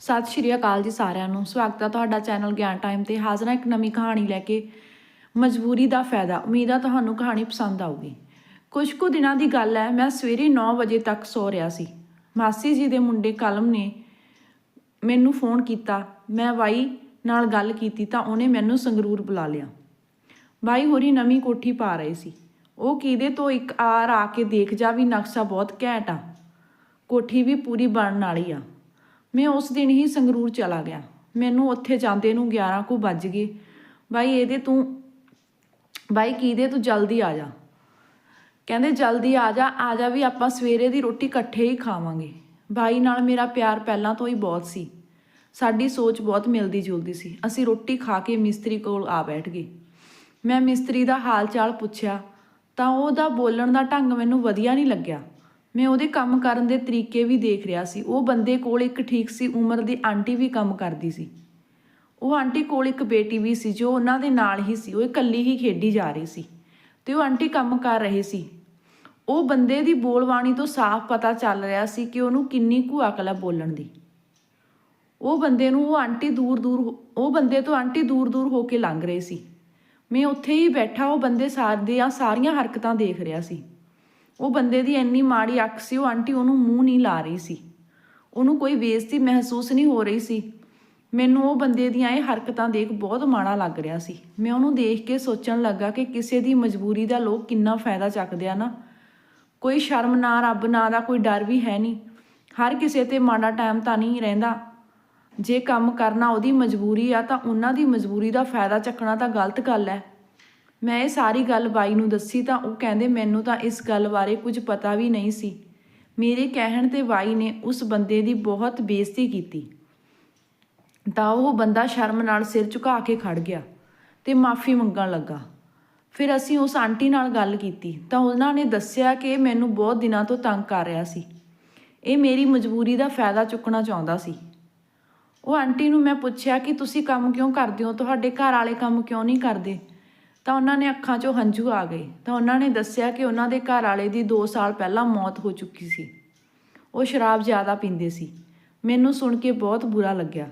ਸਤਿ ਸ਼੍ਰੀ ਅਕਾਲ ਜੀ ਸਾਰਿਆਂ ਨੂੰ। ਸਵਾਗਤ ਹੈ ਤੁਹਾਡਾ ਚੈਨਲ ਗਿਆਨ ਟਾਈਮ ਤੇ। ਹਾਜ਼ਰ ਹਾਂ ਇੱਕ ਨਵੀਂ ਕਹਾਣੀ ਲੈ ਕੇ ਮਜਬੂਰੀ ਦਾ ਫਾਇਦਾ। ਉਮੀਦ ਹੈ ਤੁਹਾਨੂੰ ਕਹਾਣੀ ਪਸੰਦ ਆਊਗੀ। ਕੁਝ ਕੁ ਦਿਨਾਂ ਦੀ ਗੱਲ ਹੈ ਮੈਂ ਸਵੇਰੇ 9 ਵਜੇ ਤੱਕ ਸੌ ਰਿਹਾ ਸੀ। ਮਾਸੀ ਜੀ ਦੇ ਮੁੰਡੇ ਕਲਮ ਨੇ ਮੈਨੂੰ ਫੋਨ ਕੀਤਾ। ਮੈਂ ਬਾਈ ਨਾਲ ਗੱਲ ਕੀਤੀ ਤਾਂ ਉਹਨੇ ਮੈਨੂੰ ਸੰਗਰੂਰ ਬੁਲਾ ਲਿਆ। ਬਾਈ ਹੋਰੀ ਨਵੀਂ ਕੋਠੀ ਪਾ ਰਹੇ ਸੀ। ਉਹ ਕਿਹਦੇ ਤੋਂ ਇੱਕ ਆਰ ਆ ਕੇ ਦੇਖ ਜਾ ਵੀ ਨਕਸ਼ਾ ਬਹੁਤ ਘੈਂਟ ਆ। ਕੋਠੀ ਵੀ ਪੂਰੀ ਬਣਨ ਵਾਲੀ ਆ। ਮੈਂ ਉਸ ਦਿਨ ਹੀ ਸੰਗਰੂਰ ਚਲਾ ਗਿਆ। ਮੈਨੂੰ ਉੱਥੇ ਜਾਂਦੇ ਨੂੰ 11 ਕੁ ਵੱਜ ਗਏ। ਬਾਈ, ਇਹਦੇ ਤੂੰ, ਬਾਈ ਕਿਹਦੇ ਤੂੰ ਜਲਦੀ ਆ ਜਾ। ਕਹਿੰਦੇ ਜਲਦੀ ਆ ਜਾ ਆ ਜਾ ਵੀ ਆਪਾਂ ਸਵੇਰੇ ਦੀ ਰੋਟੀ ਇਕੱਠੇ ਹੀ ਖਾਵਾਂਗੇ। ਬਾਈ ਨਾਲ ਮੇਰਾ ਪਿਆਰ ਪਹਿਲਾਂ ਤੋਂ ਹੀ ਬਹੁਤ ਸੀ। ਸਾਡੀ ਸੋਚ ਬਹੁਤ ਮਿਲਦੀ ਜੁਲਦੀ ਸੀ। ਅਸੀਂ ਰੋਟੀ ਖਾ ਕੇ ਮਿਸਤਰੀ ਕੋਲ ਆ ਬੈਠ ਗਏ। ਮੈਂ ਮਿਸਤਰੀ ਦਾ ਹਾਲ ਚਾਲ ਪੁੱਛਿਆ, ਤਾਂ ਉਹਦਾ ਬੋਲਣ ਦਾ ਢੰਗ ਮੈਨੂੰ ਵਧੀਆ ਨਹੀਂ ਲੱਗਿਆ। ਮੈਂ ਉਹਦੇ ਕੰਮ ਕਰਨ ਦੇ ਤਰੀਕੇ ਵੀ ਦੇਖ ਰਿਹਾ ਸੀ। ਉਹ ਬੰਦੇ ਕੋਲ ਇੱਕ ਠੀਕ ਸੀ, ਉਮਰ ਦੀ ਆਂਟੀ ਵੀ ਕੰਮ ਕਰਦੀ ਸੀ। ਉਹ ਆਂਟੀ ਕੋਲ ਇੱਕ ਬੇਟੀ ਵੀ ਸੀ, ਜੋ ਉਹਨਾਂ ਦੇ ਨਾਲ ਹੀ ਸੀ। ਉਹ ਇਕੱਲੀ ਹੀ ਖੇਡੀ ਜਾ ਰਹੀ ਸੀ ਤੇ ਉਹ ਆਂਟੀ ਕੰਮ ਕਰ ਰਹੇ ਸੀ। ਉਹ ਬੰਦੇ ਦੀ ਬੋਲਬਾਣੀ ਤੋਂ ਸਾਫ਼ ਪਤਾ ਚੱਲ ਰਿਹਾ ਸੀ ਕਿ ਉਹਨੂੰ ਕਿੰਨੀ ਕੁ ਅਕਲ ਹੈ ਬੋਲਣ ਦੀ। ਉਹ ਬੰਦੇ ਨੂੰ, ਉਹ ਆਂਟੀ ਦੂਰ ਦੂਰ ਹੋ- ਉਹ ਬੰਦੇ ਤੋਂ ਆਂਟੀ ਦੂਰ ਦੂਰ ਹੋ ਕੇ ਲੰਘ ਰਹੇ ਸੀ। ਮੈਂ ਉੱਥੇ ਹੀ ਬੈਠਾ, ਉਹ ਬੰਦੇ ਸਾਰੀਆਂ ਸਾਰੀਆਂ ਹਰਕਤਾਂ ਦੇਖ ਰਿਹਾ ਸੀ। ਉਹ ਬੰਦੇ ਦੀ ਇੰਨੀ ਮਾੜੀ ਅੱਖ ਸੀ, ਉਹ ਆਂਟੀ ਉਹਨੂੰ ਮੂੰਹ ਨਹੀਂ ਲਾ ਰਹੀ ਸੀ। ਉਹਨੂੰ ਕੋਈ ਬੇਇੱਜ਼ਤੀ ਮਹਿਸੂਸ ਨਹੀਂ ਹੋ ਰਹੀ ਸੀ। ਮੈਨੂੰ ਉਹ ਬੰਦੇ ਦੀਆਂ ਇਹ ਹਰਕਤਾਂ ਦੇਖ ਬਹੁਤ ਮਾੜਾ ਲੱਗ ਰਿਹਾ ਸੀ। ਮੈਂ ਉਹਨੂੰ ਦੇਖ ਕੇ ਸੋਚਣ ਲੱਗਾ ਕਿ ਕਿਸੇ ਦੀ ਮਜਬੂਰੀ ਦਾ ਲੋਕ ਕਿੰਨਾ ਫਾਇਦਾ ਚੱਕਦੇ ਆ ਨਾ। ਕੋਈ ਸ਼ਰਮ ਨਾ, ਰੱਬ ਨਾ ਦਾ ਕੋਈ ਡਰ ਵੀ ਹੈ ਨਹੀਂ। ਹਰ ਕਿਸੇ ਤੇ ਮਾੜਾ ਟਾਈਮ ਤਾਂ ਨਹੀਂ ਰਹਿੰਦਾ। ਜੇ ਕੰਮ ਕਰਨਾ ਉਹਦੀ ਮਜਬੂਰੀ ਆ ਤਾਂ ਉਹਨਾਂ ਦੀ ਮਜਬੂਰੀ ਦਾ ਫਾਇਦਾ ਚੱਕਣਾ ਤਾਂ ਗਲਤ ਗੱਲ ਹੈ। ਮੈਂ ਇਹ ਸਾਰੀ ਗੱਲ ਬਾਈ ਨੂੰ ਦੱਸੀ ਤਾਂ ਉਹ ਕਹਿੰਦੇ ਮੈਨੂੰ ਤਾਂ ਇਸ ਗੱਲ ਬਾਰੇ ਕੁਝ ਪਤਾ ਵੀ ਨਹੀਂ ਸੀ। ਮੇਰੇ ਕਹਿਣ ਤੇ ਬਾਈ ਨੇ ਉਸ ਬੰਦੇ ਦੀ ਬਹੁਤ ਬੇਇੱਜ਼ਤੀ ਕੀਤੀ। ਤਾਂ ਉਹ ਬੰਦਾ ਸ਼ਰਮ ਨਾਲ ਸਿਰ ਝੁਕਾ ਕੇ ਖੜ ਗਿਆ ਤੇ ਮਾਫੀ ਮੰਗਣ ਲੱਗਾ। ਫਿਰ ਅਸੀਂ ਉਸ ਆਂਟੀ ਨਾਲ ਗੱਲ ਕੀਤੀ ਤਾਂ ਉਹਨਾਂ ਨੇ ਦੱਸਿਆ ਕਿ ਮੈਨੂੰ ਬਹੁਤ ਦਿਨਾਂ ਤੋਂ ਤੰਗ ਕਰ ਰਿਹਾ ਸੀ। ਇਹ ਮੇਰੀ ਮਜਬੂਰੀ ਦਾ ਫਾਇਦਾ ਚੁੱਕਣਾ ਚਾਹੁੰਦਾ ਸੀ। ਉਹ ਆਂਟੀ ਨੂੰ ਮੈਂ ਪੁੱਛਿਆ ਕਿ ਤੁਸੀਂ ਕੰਮ ਕਿਉਂ ਕਰਦੇ ਹੋ? ਤੁਹਾਡੇ ਘਰ ਵਾਲੇ ਕੰਮ ਕਿਉਂ ਨਹੀਂ ਕਰਦੇ? ਤਾਂ ਉਹਨਾਂ ਨੇ ਅੱਖਾਂ 'ਚੋਂ ਹੰਝੂ ਆ ਗਏ। ਤਾਂ ਉਹਨਾਂ ਨੇ ਦੱਸਿਆ ਕਿ ਉਹਨਾਂ ਦੇ ਘਰ ਵਾਲੇ ਦੀ 2 ਸਾਲ ਪਹਿਲਾਂ ਮੌਤ ਹੋ ਚੁੱਕੀ ਸੀ। ਉਹ ਸ਼ਰਾਬ ਜ਼ਿਆਦਾ ਪੀਂਦੇ ਸੀ। ਮੈਨੂੰ ਸੁਣ ਕੇ ਬਹੁਤ ਬੁਰਾ ਲੱਗਿਆ।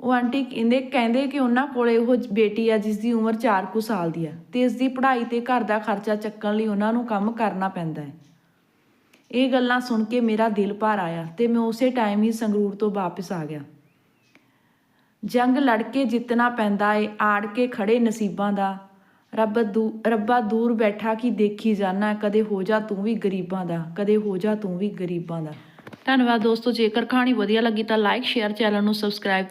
ਉਹ ਆਂਟੀ ਕਹਿੰਦੇ ਕਹਿੰਦੇ ਕਿ ਉਹਨਾਂ ਕੋਲੇ ਉਹ ਬੇਟੀ ਆ ਜਿਸ ਦੀ ਉਮਰ 4 ਕੁ ਸਾਲ ਦੀ ਆ ਤੇ ਇਸ ਦੀ ਪੜ੍ਹਾਈ ਤੇ ਘਰ ਦਾ ਖਰਚਾ ਚੱਕਣ ਲਈ ਉਹਨਾਂ ਨੂੰ ਕੰਮ ਕਰਨਾ ਪੈਂਦਾ ਹੈ। ਇਹ ਗੱਲਾਂ ਸੁਣ ਕੇ ਮੇਰਾ ਦਿਲ ਭਰ ਆਇਆ ਤੇ ਮੈਂ ਉਸੇ ਟਾਈਮ ਹੀ ਸੰਗਰੂਰ ਤੋਂ ਵਾਪਸ ਆ ਗਿਆ। ਜੰਗ ਲੜ ਕੇ ਜਿੱਤਣਾ ਪੈਂਦਾ ਏ, ਆੜ ਕੇ ਖੜੇ ਨਸੀਬਾਂ ਦਾ ਰੱਬ ਦੂ, ਰੱਬਾ ਦੂਰ ਬੈਠਾ ਕੀ ਦੇਖੀ ਜਾਣਾ ਕਦੇ ਹੋ ਜਾ ਤੂੰ ਵੀ ਗਰੀਬਾਂ ਦਾ, ਕਦੇ ਹੋ ਜਾ ਤੂੰ ਵੀ ਗਰੀਬਾਂ ਦਾ। ਧੰਨਵਾਦ ਦੋਸਤੋ, ਜੇਕਰ ਕਹਾਣੀ ਵਧੀਆ ਲੱਗੀ ਤਾਂ ਲਾਈਕ ਸ਼ੇਅਰ ਚੈਨਲ ਨੂੰ ਸਬਸਕ੍ਰਾਈਬ